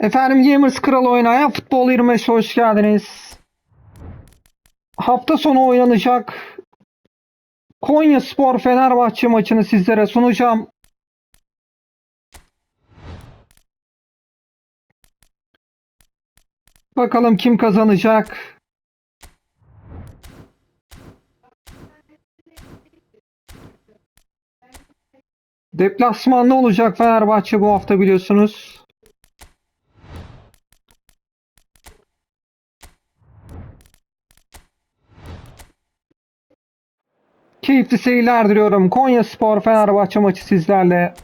Efendim Gamers Kral oynaya Futbol 25'e hoş geldiniz. Hafta sonu oynanacak Konya Spor Fenerbahçe maçını sizlere sunacağım. Bakalım kim kazanacak? Deplasmanda olacak Fenerbahçe bu hafta biliyorsunuz. Keyifli seyirler diliyorum. Konya Spor Fenerbahçe maçı sizlerle.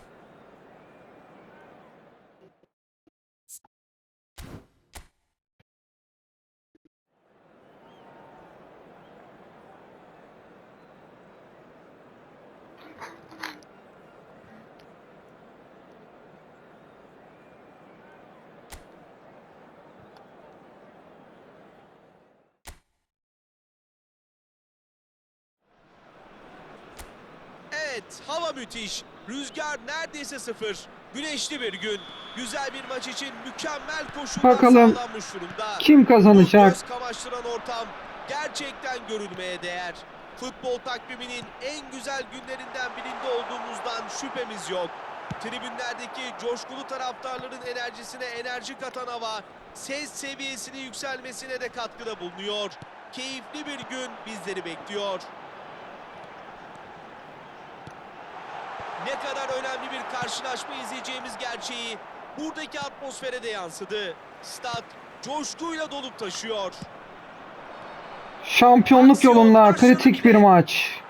Evet, hava müthiş. Rüzgar neredeyse sıfır. Güneşli bir gün. Güzel bir maç için mükemmel koşullar Bakalım sağlanmış durumda. Kim kazanacak? göz kamaştıran ortam gerçekten görülmeye değer. Futbol takviminin en güzel günlerinden birinde olduğumuzdan şüphemiz yok. Tribünlerdeki coşkulu taraftarların enerjisine enerji katan hava, ses seviyesini yükselmesine de katkıda bulunuyor. Keyifli bir gün bizleri bekliyor. Ne kadar önemli bir karşılaşma izleyeceğimiz gerçeği buradaki atmosfere de yansıdı. Stat coşkuyla dolup taşıyor. Şampiyonluk yolunda kritik bir maç.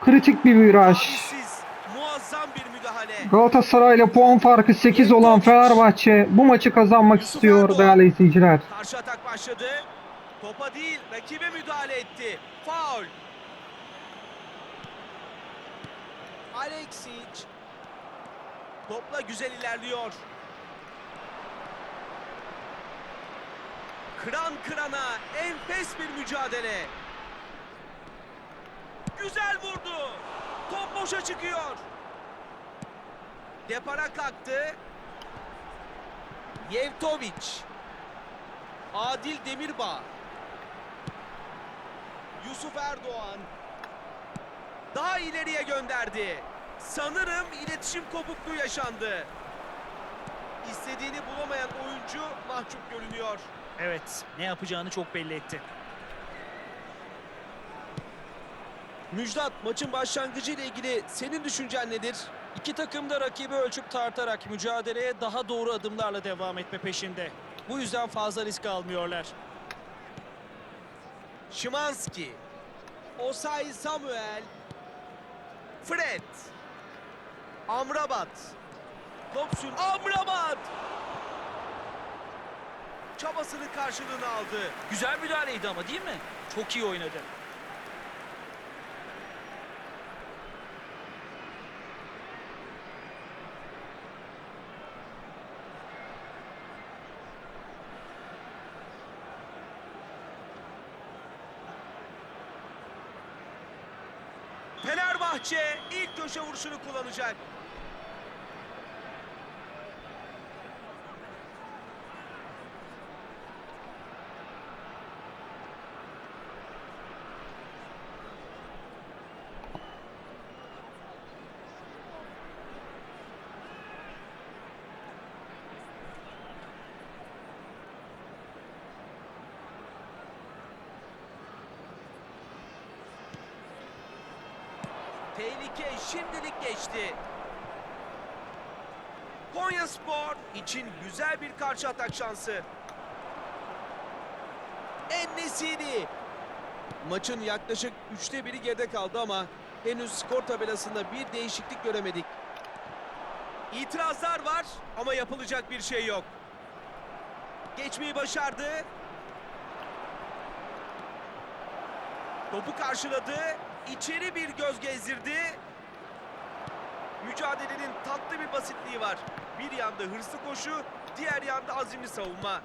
Kritik bir viraj. Talihsiz, muazzam bir müdahale. Galatasaray ile puan farkı 8 olan Fenerbahçe bu maçı kazanmak istiyor değerli izleyiciler. Karşı atak başladı. Topa değil, rakibe müdahale etti. Faul. Alexic. Topla güzel ilerliyor. Kıran kırana enfes bir mücadele. Güzel vurdu. Top boşa çıkıyor. Depara kalktı. Yevtovic. Adil Demirbağ. Yusuf Erdoğan. Daha ileriye gönderdi. Sanırım iletişim kopukluğu yaşandı. İstediğini bulamayan oyuncu mahcup görünüyor. Evet, ne yapacağını çok belli etti. Müjdat maçın başlangıcı ile ilgili senin düşüncen nedir? İki takım da rakibi ölçüp tartarak mücadeleye daha doğru adımlarla devam etme peşinde. Bu yüzden fazla risk almıyorlar. Şimanski. Osay Samuel. Fred. Amrabat. Sür. Amrabat! Çabasının karşılığını aldı. Güzel müdahaleydi ama değil mi? Çok iyi oynadı. Fenerbahçe ilk köşe vuruşunu kullanacak. Tehlike geçti. Konya Spor için güzel bir karşı atak şansı. Ennesiri. Maçın yaklaşık üçte biri geride kaldı ama henüz skor tabelasında bir değişiklik göremedik. İtirazlar var ama yapılacak bir şey yok. Geçmeyi başardı. Topu karşıladı. İçeri bir göz gezdirdi. Mücadelenin tatlı bir basitliği var. Bir yanda hırslı koşu, diğer yanda azimli savunma.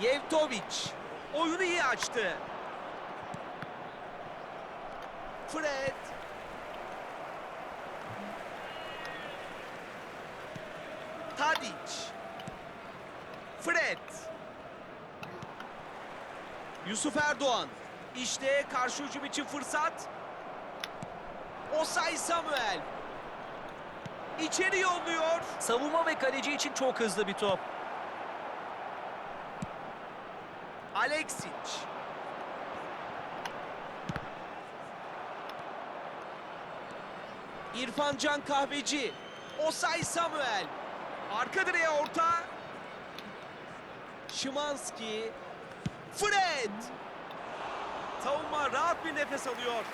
Yevtovic oyunu iyi açtı. Fred Tadic. Fred. Yusuf Erdoğan. İşte karşı hücum için fırsat. Osay Samuel. İçeri yolluyor. Savunma ve kaleci için çok hızlı bir top. Alexic. İrfan Can Kahveci. Osay Samuel. Arka direğe orta. Şimanski. Fred. Savunma rahat bir nefes alıyor.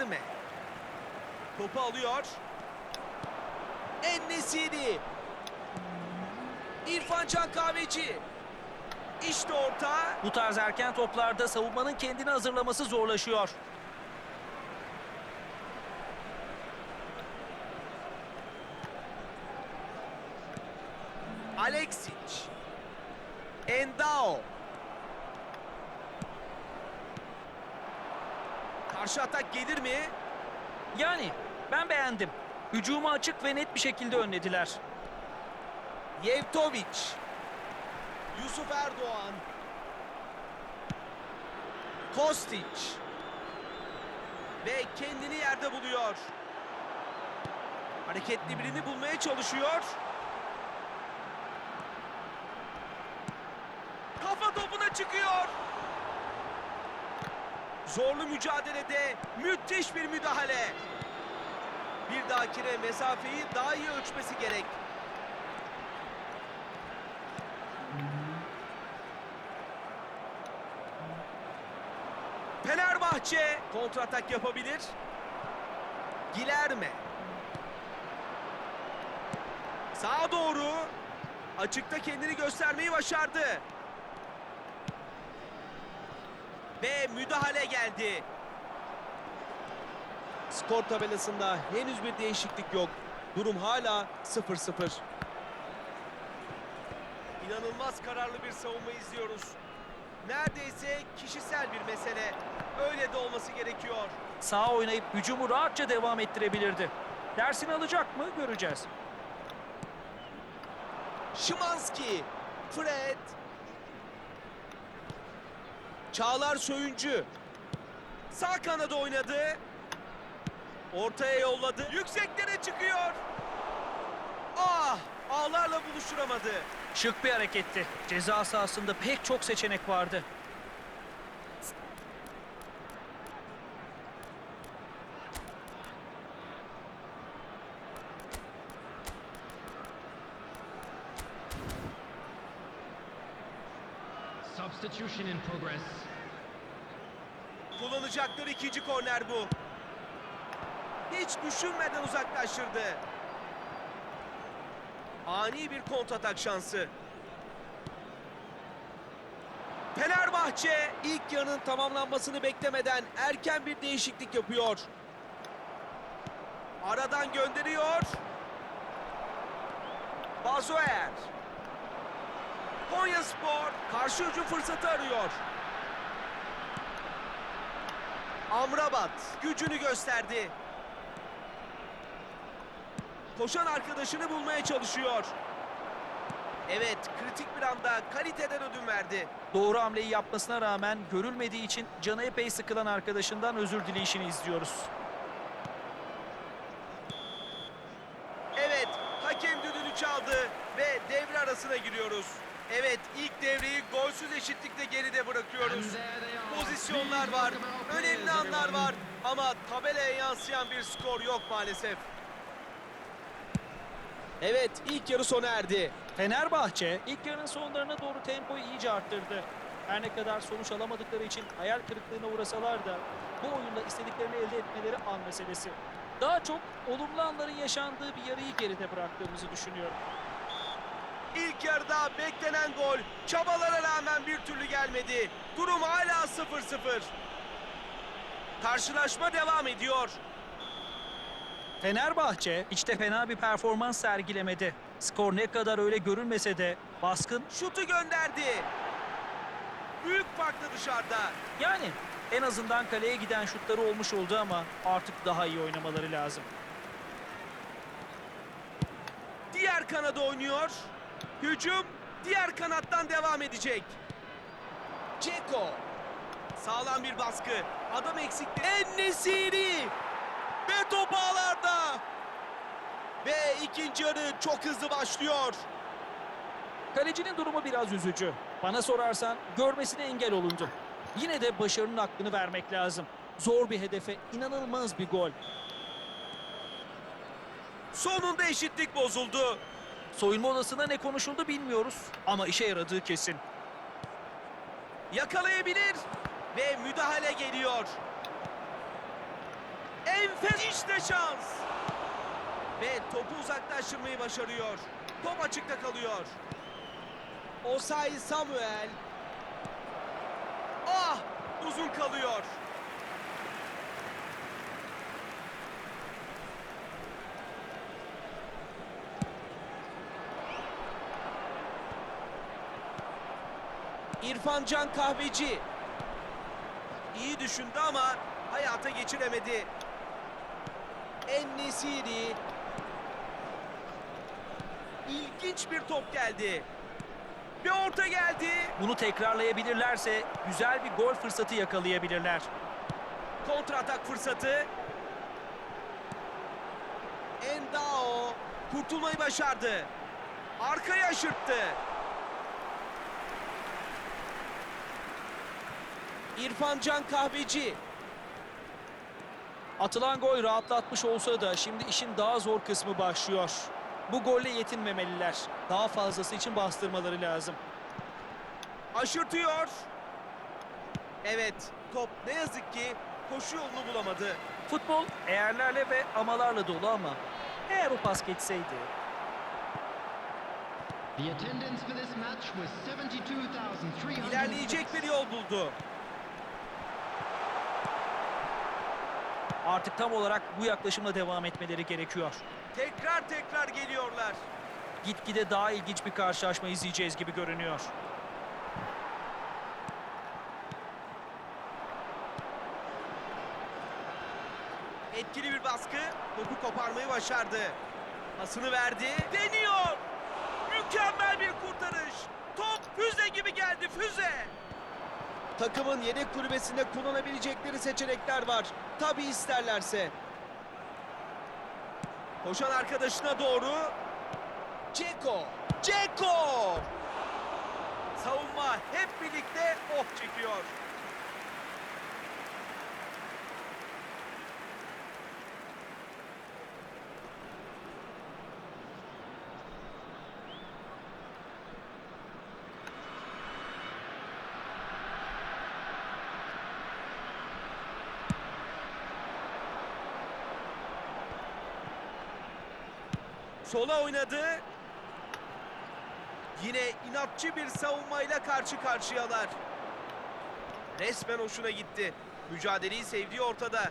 Gilerme. Topu alıyor. Ennesiri. İrfan Can Kahveci. İşte orta. Bu tarz erken toplarda savunmanın kendini hazırlaması zorlaşıyor. Alexic. Endao. Karşı atak gelir mi? Yani ben beğendim. Hücumu açık ve net bir şekilde önlediler. Yevtovic. Yusuf Erdoğan. Kostic. Ve kendini yerde buluyor. Hareketli birini bulmaya çalışıyor. Kafa topuna çıkıyor. Zorlu mücadelede müthiş bir müdahale. Bir dahakine mesafeyi daha iyi ölçmesi gerek. Fenerbahçe kontratak yapabilir. Gilerme. Sağa doğru. Açıkta kendini göstermeyi başardı. Ve müdahale geldi. Skor tabelasında henüz bir değişiklik yok. Durum hala 0-0. İnanılmaz kararlı bir savunma izliyoruz. Neredeyse kişisel bir mesele. Öyle de olması gerekiyor. Sağ oynayıp hücumu rahatça devam ettirebilirdi. Dersini alacak mı göreceğiz. Şimanski, Fred, Çağlar Söyüncü. Sağ kanada oynadı. Ortaya yolladı. Yükseklere çıkıyor. Ah! Ağlarla buluşturamadı. Şık bir hareketti. Ceza sahasında pek çok seçenek vardı. Substitution in progress. Kullanacakları ikinci korner bu. Hiç düşünmeden uzaklaştırdı. Ani bir kontratak şansı. Fenerbahçe ilk yarının tamamlanmasını beklemeden erken bir değişiklik yapıyor. Aradan gönderiyor. Bazoer. Konya Spor karşı hücum fırsatı arıyor. Amrabat gücünü gösterdi. Koşan arkadaşını bulmaya çalışıyor. Evet, kritik bir anda kaliteden ödün verdi. Doğru hamleyi yapmasına rağmen görülmediği için canı epey sıkılan arkadaşından özür dileyişini izliyoruz. Evet, hakem düdüğünü çaldı ve devre arasına giriyoruz. Evet, ilk devreyi golsüz eşitlikle geride bırakıyoruz. Pozisyonlar var, önemli anlar var ama tabelaya yansıyan bir skor yok maalesef. Evet, ilk yarı sona erdi. Fenerbahçe ilk yarının sonlarına doğru tempoyu iyice arttırdı. Her ne kadar sonuç alamadıkları için hayal kırıklığına uğrasalar da bu oyunda istediklerini elde etmeleri an meselesi. Daha çok olumlu anların yaşandığı bir yarıyı geride bıraktığımızı düşünüyorum. İlk yarıda beklenen gol çabalara rağmen bir türlü gelmedi. Durum hala 0-0. Karşılaşma devam ediyor. Fenerbahçe içte fena bir performans sergilemedi. Skor ne kadar öyle görünmese de baskın Şutu gönderdi. Büyük farklı dışarıda. yani en azından kaleye giden şutları olmuş oldu ama artık daha iyi oynamaları lazım. Diğer kanada oynuyor. Hücum diğer kanattan devam edecek. Ceko. Sağlam bir baskı. Adam eksikti. En-Nesyri. Ve top ağlarda. Ve ikinci yarı çok hızlı başlıyor. Kalecinin durumu biraz üzücü. Bana sorarsan görmesine engel olundu. Yine de başarının hakkını vermek lazım. Zor bir hedefe inanılmaz bir gol. Sonunda eşitlik bozuldu. Soyunma odasında ne konuşuldu bilmiyoruz ama işe yaradığı kesin. Yakalayabilir. Ve müdahale geliyor. Enfes işte şans. Ve topu uzaklaştırmayı başarıyor. Top açıkta kalıyor. Osay Samuel. Ah! Uzun kalıyor. İrfan Can Kahveci. İyi düşündü ama hayata geçiremedi. En-Nesiri. İlginç bir top geldi. Bir orta geldi. Bunu tekrarlayabilirlerse güzel bir gol fırsatı yakalayabilirler. Kontra atak fırsatı. Endao kurtulmayı başardı. Arkaya aşırttı. İrfan Can Kahveci. Atılan gol rahatlatmış olsa da şimdi işin daha zor kısmı başlıyor. Bu golle yetinmemeliler. Daha fazlası için bastırmaları lazım. Aşırtıyor. Evet, top ne yazık ki koşu yolunu bulamadı. Futbol eğerlerle ve amalarla dolu ama eğer o pas geçseydi. The attendance for this match was 72,300. İlerleyecek bir yol buldu. Artık tam olarak bu yaklaşımla devam etmeleri gerekiyor. Tekrar tekrar geliyorlar. Gitgide daha ilginç bir karşılaşma izleyeceğiz gibi görünüyor. Etkili bir baskı, topu koparmayı başardı. Pasını verdi, deniyor. Mükemmel bir kurtarış. Top füze gibi geldi, füze. Takımın yedek kulübesinde kullanabilecekleri seçenekler var. Tabi isterlerse. Koşan arkadaşına doğru. Ceko, Ceko. Savunma hep birlikte oh çekiyor. Sola oynadı. Yine inatçı bir savunmayla karşı karşıyalar. Resmen hoşuna gitti. Mücadeleyi sevdiği ortada.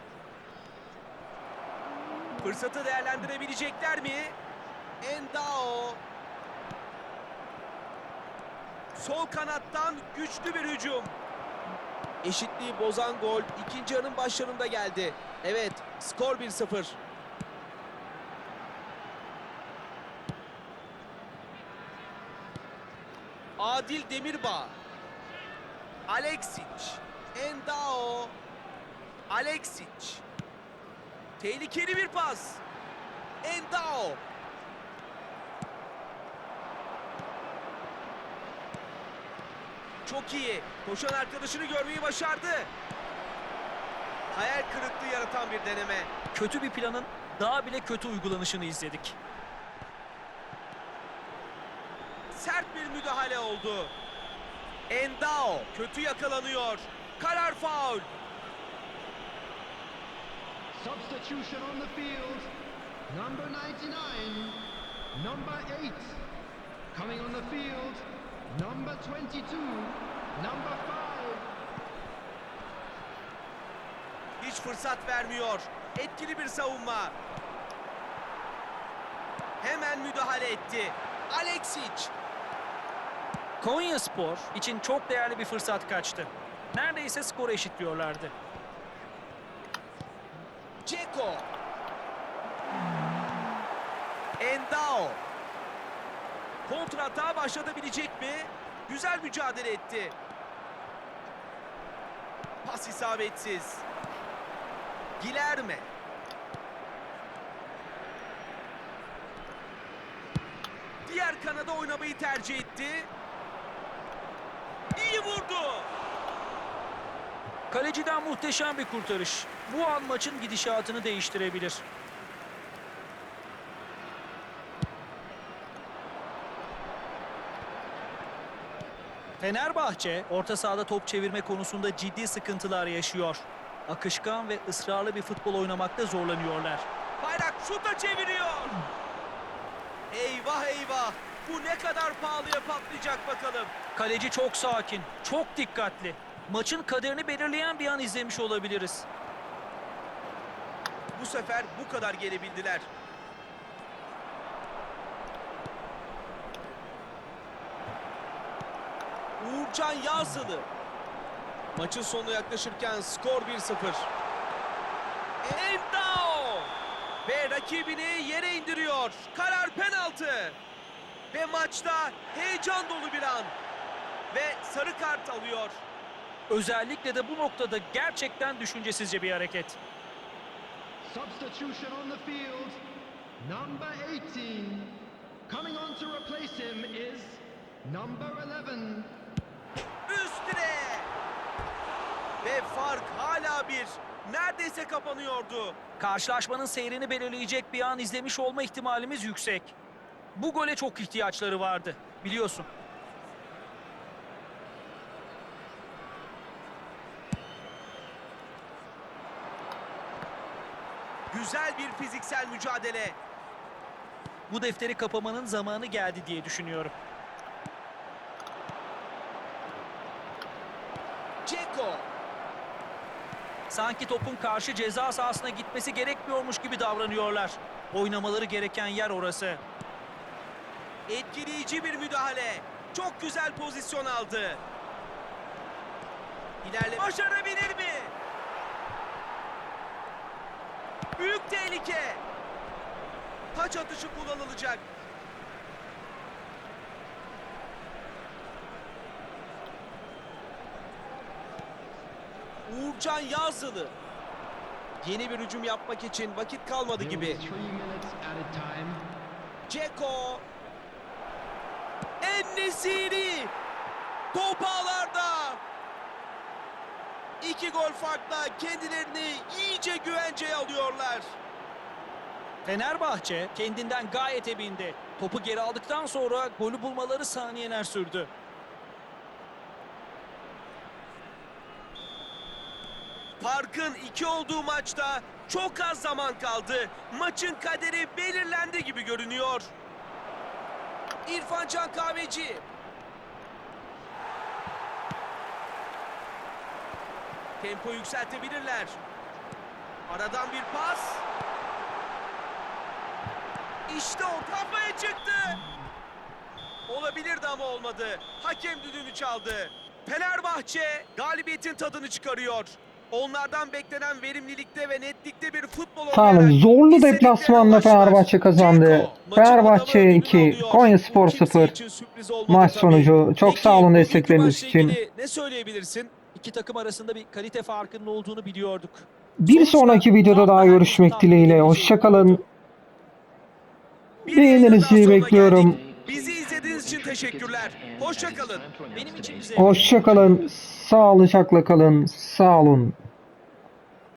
Fırsatı değerlendirebilecekler mi? Endao. Sol kanattan güçlü bir hücum. Eşitliği bozan gol ikinci yarının başlarında geldi. Evet, skor 1-0. Adil Demirbağ. Alexic. Endao. Alexic. Tehlikeli bir pas. Endao. Çok iyi. Koşan arkadaşını görmeyi başardı. Hayal kırıklığı yaratan bir deneme. Kötü bir planın daha bile kötü uygulanışını izledik. Sert bir müdahale oldu. Endao kötü yakalanıyor. Karar faul. Substitution on the field. Number 99. Number 8. Coming on the field. Number 22. Number 5. Hiç fırsat vermiyor. Etkili bir savunma. Hemen müdahale etti. Alexic. Konya Spor için çok değerli bir fırsat kaçtı. Neredeyse skoru eşitliyorlardı. Ceko. Endao. Kontratağa başlatabilecek mi? Güzel mücadele etti. Pas isabetsiz. Gilerme. Diğer kanada oynamayı tercih etti. Vurdu. Kaleciden muhteşem bir kurtarış. Bu an maçın gidişatını değiştirebilir. Fenerbahçe orta sahada top çevirme konusunda ciddi sıkıntılar yaşıyor. Akışkan ve ısrarlı bir futbol oynamakta zorlanıyorlar. Bayrak şuta çeviriyor. Eyvah eyvah. Bu ne kadar pahalıya patlayacak bakalım. Kaleci çok sakin, çok dikkatli. Maçın kaderini belirleyen bir an izlemiş olabiliriz. Bu sefer bu kadar gelebildiler. Uğurcan Yazılı. Maçın sonuna yaklaşırken skor 1-0. Endao! Ve rakibini yere indiriyor. Karar penaltı. Ve maçta heyecan dolu bir an. Ve sarı kart alıyor. Özellikle de bu noktada gerçekten düşüncesizce bir hareket. Substitution on the field. Number 18. Coming on to replace him is number 11. Üstüne. Ve fark hala bir. Neredeyse kapanıyordu. Karşılaşmanın seyrini belirleyecek bir an izlemiş olma ihtimalimiz yüksek. Bu gole çok ihtiyaçları vardı, biliyorsun. Güzel bir fiziksel mücadele. Bu defteri kapamanın zamanı geldi diye düşünüyorum. Ceko. Sanki topun karşı ceza sahasına gitmesi gerekmiyormuş gibi davranıyorlar. Oynamaları gereken yer orası. Etkileyici bir müdahale. Çok güzel pozisyon aldı. İlerle başarabilir mi? Büyük tehlike. Taç atışı kullanılacak. Uğurcan Yazılı. Yeni bir hücum yapmak için vakit kalmadı gibi. Ceko. En-Nesyri. Top ağlarda. İki gol farkla kendilerini iyice güvenceye alıyorlar. Fenerbahçe kendinden gayet emindi. Topu geri aldıktan sonra golü bulmaları saniyeler sürdü. Farkın iki olduğu maçta çok az zaman kaldı. Maçın kaderi belirlendi gibi görünüyor. İrfan Can Kahveci. Tempo yükseltebilirler. Aradan bir pas. İşte o kafaya çıktı. Olabilirdi ama olmadı. Hakem düdüğünü çaldı. Fenerbahçe galibiyetin tadını çıkarıyor. Onlardan beklenen verimlilikte ve netlikte bir futbol oynayarak zorlu ulaştılar. Fenerbahçe kazandı. Fenerbahçe adamı 2, ödülünü alıyor. Konyaspor Bu kimse 0. için sürpriz olmadı Maç sonucu. Çok sağ olun destekleriniz için. Ne söyleyebilirsin? İki takım arasında bir kalite farkının olduğunu biliyorduk. Bir sonraki videoda daha da görüşmek dileğiyle. Hoşçakalın. Beğeninizi bekliyorum. Bizi izlediğiniz için teşekkürler. Hoşçakalın. Benim için Hoşçakalın. Sağlıcakla kalın. Sağ olun.